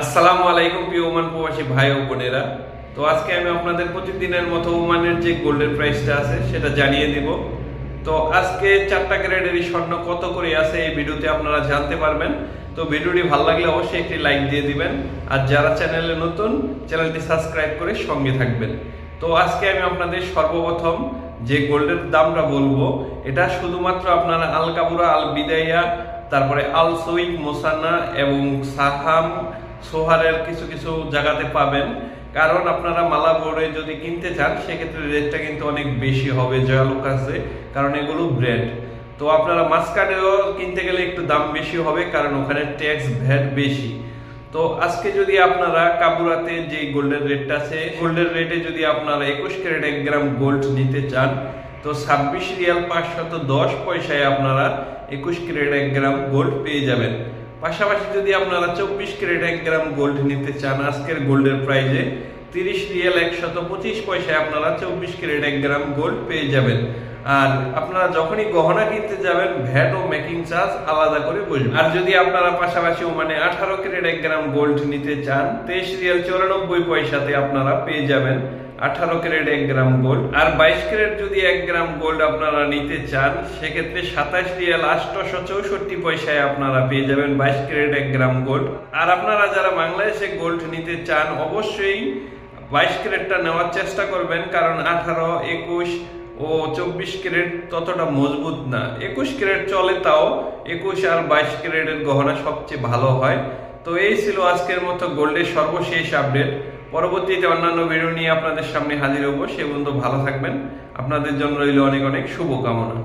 আসসালামু আলাইকুম প্রিয় ওমান প্রবাসী ভাই ও বোনেরা। তো আজকে আমি আপনাদের প্রতিদিনের মতো ওমানের যে গোল্ডের প্রাইসটা আছে, সেটা জানিয়ে দিব। তো আজকে চারটা গ্রেডেরই স্বর্ণ কত করে আছে এই ভিডিওতে আপনারা জানতে পারবেন। তো ভিডিওটি ভালো লাগলে অবশ্যই একটি লাইক দিয়ে দিবেন। আর যারা চ্যানেলে নতুন, চ্যানেলটি সাবস্ক্রাইব করে সঙ্গে থাকবেন। তো আজকে আমি আপনাদের সর্বপ্রথম যে গোল্ডের দামটা বলব, এটা শুধুমাত্র আপনারা আল কাবুরা, আল বিদাইয়া, তারপরে আল সৈক মোসানা এবং সাহাম সোহারের কিছু কিছু জায়গাতে পাবেন। কারণ আপনারা মালা বোর্ডে যদি কিনতে চান, সেক্ষেত্রে রেটটা কিন্তু অনেক বেশি হবে জয়ালুক কাছে কারণ এগুলো ব্র্যান্ড তো আপনারা মাসকাটেও কিনতে গেলে একটু দাম বেশি হবে, কারণ ওখানে ট্যাক্স ভ্যাট বেশি। তো আজকে যদি আপনারা কাবুরাতে যে গোল্ডের রেটটা আছে, গোল্ডের রেটে যদি আপনারা একুশ ক্যারেট এক গ্রাম গোল্ড নিতে চান, তো ছাব্বিশ রিয়াল পাঁচশত দশ পয়সায় আপনারা একুশ ক্যারেট এক গ্রাম গোল্ড পেয়ে যাবেন। পাশাপাশি যদি আপনারা চব্বিশ ক্যারেট এক গ্রাম গোল্ড নিতে চান, আজকের গোল্ডের প্রাইজে তিরিশ রিয়াল একশত পঁচিশ পয়সায় আপনারা চব্বিশ ক্যারেট এক গ্রাম গোল্ড পেয়ে যাবেন। আর আপনারা যখনই গহনা কিনতে যাবেন, ভ্যাট ও মেকিং চার্জ আলাদা করে বসবে। আর যদি আপনারা পাশাপাশি মানে আঠারো ক্যারেট এক গ্রাম গোল্ড নিতে চান, তেইশ রিয়াল চৌরানব্বই পয়সাতে আপনারা পেয়ে যাবেন। আঠারো ক্যারেট এক গ্রাম গোল্ড আর বাইশ ক্যারেট যদি এক গ্রাম গোল্ড আপনারা নিতে চান, সেক্ষেত্রে সাতাশ রিয়াল আটশো চৌষট্টি পয়সায় আপনারা পেয়ে যাবেন বাইশ ক্যারেট এক গ্রাম গোল্ড আর আপনারা যারা বাংলাদেশে গোল্ড নিতে চান, অবশ্যই বাইশ ক্যারেটটা নেওয়ার চেষ্টা করবেন, কারণ আঠারো, একুশ ও চব্বিশ ক্যারেট ততটা মজবুত না। একুশ ক্যারেট চলে তাও একুশ আর বাইশ ক্যারেটের গহনা সবচেয়ে ভালো হয়। তো এই ছিল আজকের মতো গোল্ডের সর্বশেষ আপডেট পরবর্তীতে অন্যান্য ভিডিও নিয়ে আপনাদের সামনে হাজির হব। সে পর্যন্ত ভালো থাকবেন। আপনাদের জন্য রইল অনেক অনেক শুভকামনা।